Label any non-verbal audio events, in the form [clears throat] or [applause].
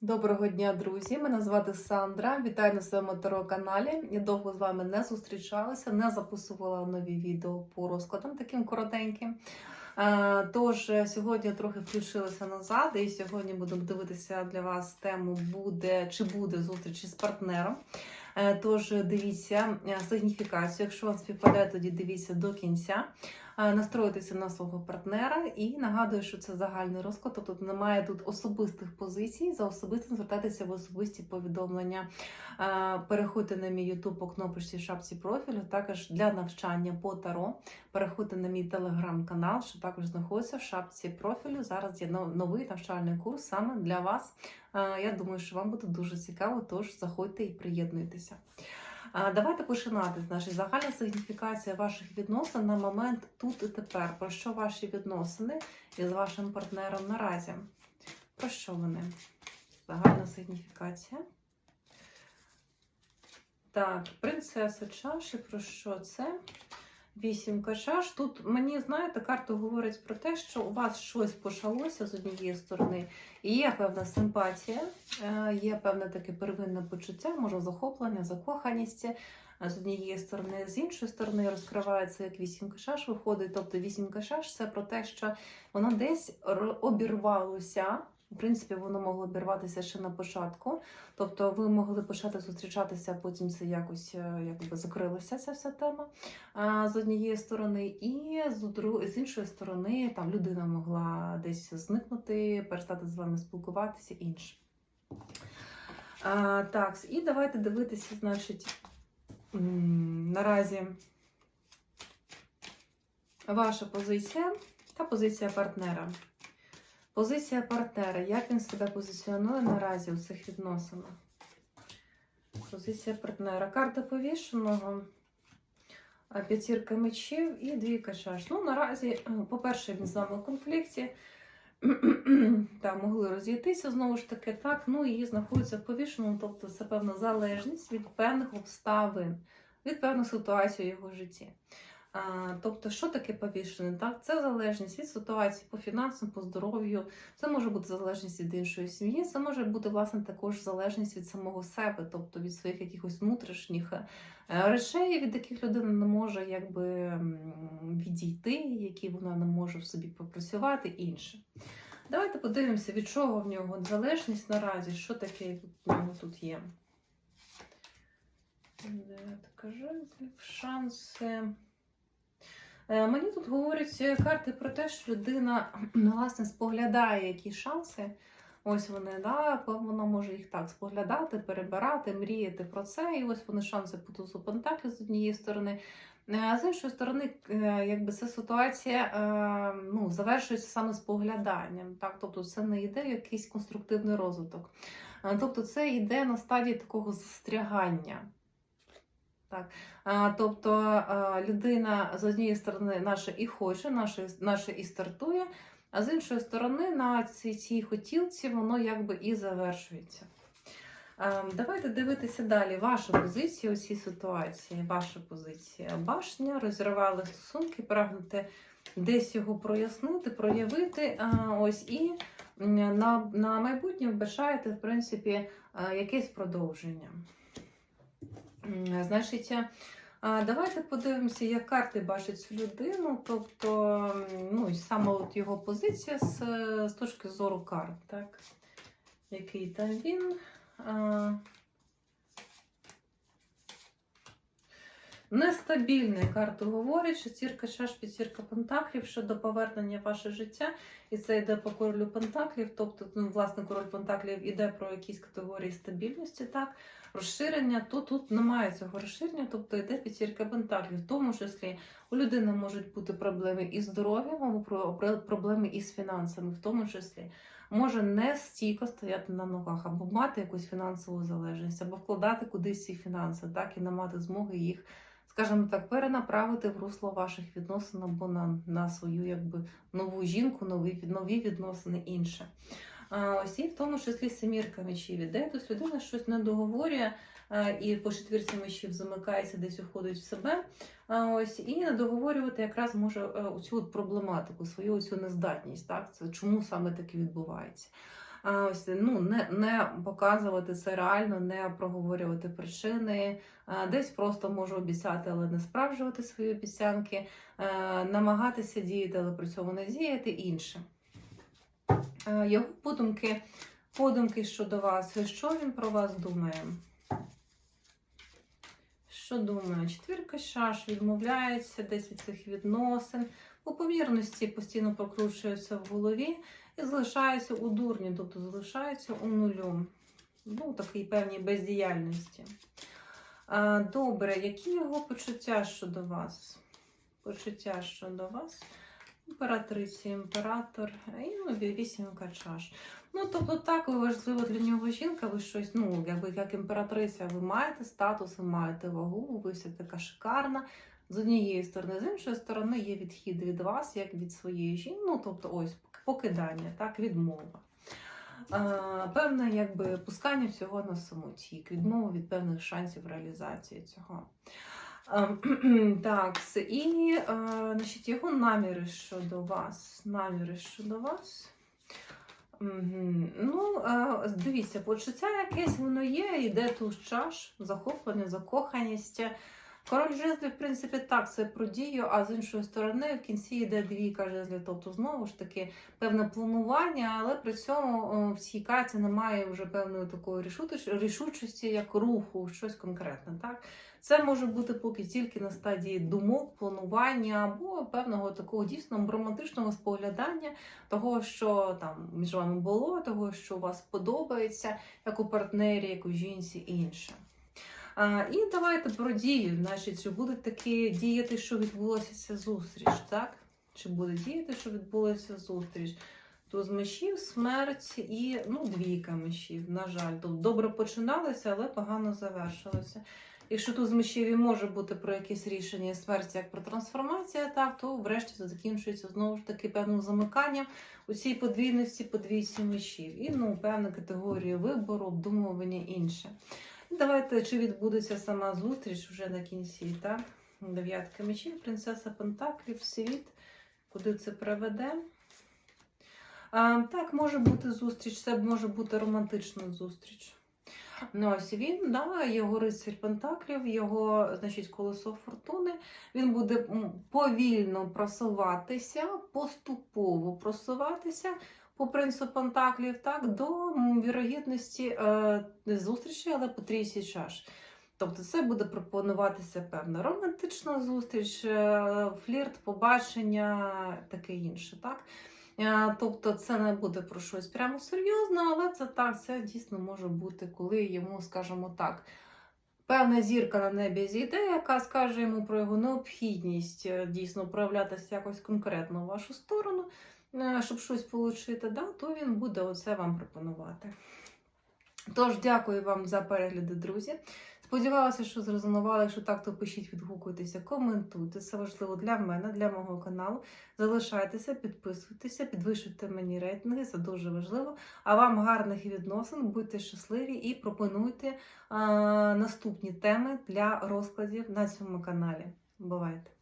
Доброго дня, друзі! Мене звати Сандра. Вітаю на своєму таро каналі. Я довго з вами не зустрічалася, не записувала нові відео по розкладам таким коротеньким. Е, Тож е, сьогодні трохи включилася назад, і сьогодні будемо дивитися для вас тему буде чи буде зустріч із партнером. Е, Тож дивіться сигніфікацію. Якщо вам співпадає, тоді дивіться до кінця. Е, Настроїтися на свого партнера і нагадую, що це загальний розклад, тобто тут немає тут особистих позицій. За особистим звертайтеся в особисті повідомлення. Е, Переходьте на мій YouTube по кнопочці шапці профілю. Також для навчання по таро. Переходьте на мій телеграм-канал, що також знаходиться в шапці профілю. Зараз є новий навчальний курс саме для вас. Е, Я думаю, що вам буде дуже цікаво, тож заходьте і приєднуйтеся. Давайте починати. Значить, загальна сигніфікація ваших відносин на момент тут і тепер. Про що ваші відносини із вашим партнером наразі? Про що вони? Загальна сигніфікація. Так, принцеса чаші, про що це? Вісімка чаш. Тут мені, знаєте, карта говорить про те, що у вас щось почалося з однієї сторони, і є певна симпатія, е, є певне таке первинне почуття, може захоплення, закоханість е, з однієї сторони, з іншої сторони розкривається як вісімка чаш виходить. Тобто вісімка чаш це про те, що воно десь обірвалося. В принципі, воно могло обірватися ще на початку. Тобто ви могли почати зустрічатися, а потім це якось е, якби закрилася ця вся тема з однієї сторони, і з іншої сторони там людина могла десь зникнути, перестати з вами спілкуватися інше. А, так, і давайте дивитися, значить, наразі ваша позиція та позиція партнера. Позиція партнера. Як він себе позиціонує наразі у цих відносинах? Позиція партнера. Карта повішеного, п'ятірка мечів і двійка чаш. Ну, наразі, е, по-перше, він з вами в конфлікті. [clears throat] Там могли розійтися знову ж таки, так. Ну і знаходиться в повішеному, тобто це певна залежність від певних обставин, від певних ситуацій у його житті. Тобто, що таке повішений? Так, це залежність від ситуації по фінансам, по здоров'ю. Це може бути залежність від іншої сім'ї. Це може бути власне також залежність від самого себе, тобто від своїх якихось внутрішніх е, речей, від яких людина не може якби відійти, які вона не може в собі попрацювати, інше. Давайте подивимося, від чого в нього залежність наразі, що таке в нього тут є. Шанси. Е, Мені тут говорять е, карти про те, що людина [clears throat] ну, власне споглядає які шанси. Ось вони, да, вона може їх так споглядати, перебирати, мріяти про це. І ось вони шанси по тузу Пентаклі з однієї сторони. Е, А з іншої сторони, якби ця ситуація ну, завершується саме спогляданням. Так? Тобто це не йде якийсь конструктивний розвиток. Тобто це йде на стадії такого застрягання. Так. А, Тобто а, людина з однієї сторони наша і хоче, наша, наша і стартує, а з іншої сторони на цій, цій хотілці воно якби і завершується. А, Давайте дивитися далі. Ваша позиція у цій ситуації. Ваша позиція. Башня, розірвали стосунки, прагнете десь його прояснити, проявити. А, Ось і на, на майбутнє вбачаєте, в принципі, якесь продовження. Значить, а, давайте подивимося, як карти бачать цю людину, тобто, ну, саме от його позиція з, з точки зору карт, так? Який там він. Нестабільний карту говорить, шестірка чаш, п'ятірка пентаклів щодо повернення ваше життя, і це йде по королю пентаклів, тобто, ну, власне, король пентаклів іде про якісь категорії стабільності, так, розширення, то тут немає цього розширення, тобто йде п'ятірка пентаклів. В тому числі у людини можуть бути проблеми із здоров'ям або про- про- проблеми із фінансами, в тому числі. Може не стійко стояти на ногах, або мати якусь фінансову залежність, або вкладати кудись ці фінанси, так? І не мати змоги їх, скажімо так, перенаправити в русло ваших відносин або на, на свою якби нову жінку, нові, нові відносини інше. Ось і в тому числі семірка мечів іде. Тобто людина щось не договорює і по четвірці мечів замикається, десь уходить в себе. Ось і не договорювати якраз може е, от проблематику, свою оцю нездатність. Так, це чому саме таке відбувається. Ну, не, не показувати це реально, не проговорювати причини. Десь просто можу обіцяти, але не справджувати свої обіцянки, намагатися діяти, але при цьому не діяти інше. Його подумки, подумки щодо вас, що він про вас думає? Що думає? Четвірка чаш відмовляється десь від цих відносин, по помірності постійно прокручується в голові і залишається у дурні, тобто залишається у нулю. Ну, такій певній бездіяльності. Добре, які його почуття щодо вас? Почуття щодо вас. Імператриця, імператор і ну, вісімка чаш. Ну, тобто, так ви важлива для нього жінка, ви щось, ну, якби як імператриця, ви маєте статус, ви маєте вагу, ви вся така шикарна. З однієї сторони, з іншої сторони, є відхід від вас, як від своєї жінки. Ну, тобто, ось покидання, так, відмова. Е, певне, якби пускання всього на самотік, відмова від певних шансів реалізації цього. Е, [clears throat] так, і е, значить, його наміри щодо вас. Наміри щодо вас. Ну, дивіться, почуття якесь воно є, йде туз чаш, захоплення, закоханість. Король жезлів, в принципі, так, це про дію, а з іншої сторони в кінці йде двійка жезлів, тобто знову ж таки певне планування, але при цьому в цій карті немає вже певної такої рішучості, як руху, щось конкретне. Так? Це може бути поки тільки на стадії думок, планування або певного такого дійсно романтичного споглядання того, що там між вами було, того, що вас подобається, як у партнері, як у жінці і інше. І давайте про дію. Значить, чи буде таки діяти, що відбулася ця зустріч, так? Чи буде діяти, що відбулася зустріч? Туз мечів, смерть і ну, двійка мечів, на жаль. Тобто добре починалося, але погано завершилося. Якщо туз мечів і може бути про якесь рішення смерті, як про трансформацію, так, то врешті закінчується знову ж таки певним замиканням у цій подвійності по двійці мечів. І ну, певна категорія вибору, обдумування інше. Давайте, чи відбудеться сама зустріч вже на кінці, так? Дев'ятка мечів, принцеса Пентаклів, світ, куди це приведе. А, так, може бути зустріч, це може бути романтична зустріч. Ну, ось він, да, його рицарь Пентаклів, його, значить, колесо фортуни. Він буде повільно просуватися, поступово просуватися по принципу Пентаклів, так, до вірогідності е, зустрічі, але по трійці чаш. Тобто це буде пропонуватися певна романтична зустріч, е, флірт, побачення, таке інше. так. Е, Тобто це не буде про щось прямо серйозне, але це так, це дійсно може бути, коли йому, скажімо так, певна зірка на небі зійде, яка скаже йому про його необхідність е, дійсно проявлятися якось конкретно в вашу сторону, щоб щось отримати, да, то він буде оце вам пропонувати. Тож, дякую вам за перегляди, друзі. Сподівалася, що зрезонували. Якщо так, то пишіть, відгукуйтеся, коментуйте. Це важливо для мене, для мого каналу. Залишайтеся, підписуйтеся, підвищуйте мені рейтинги, це дуже важливо. А вам гарних відносин, будьте щасливі і пропонуйте а, наступні теми для розкладів на цьому каналі. Бувайте!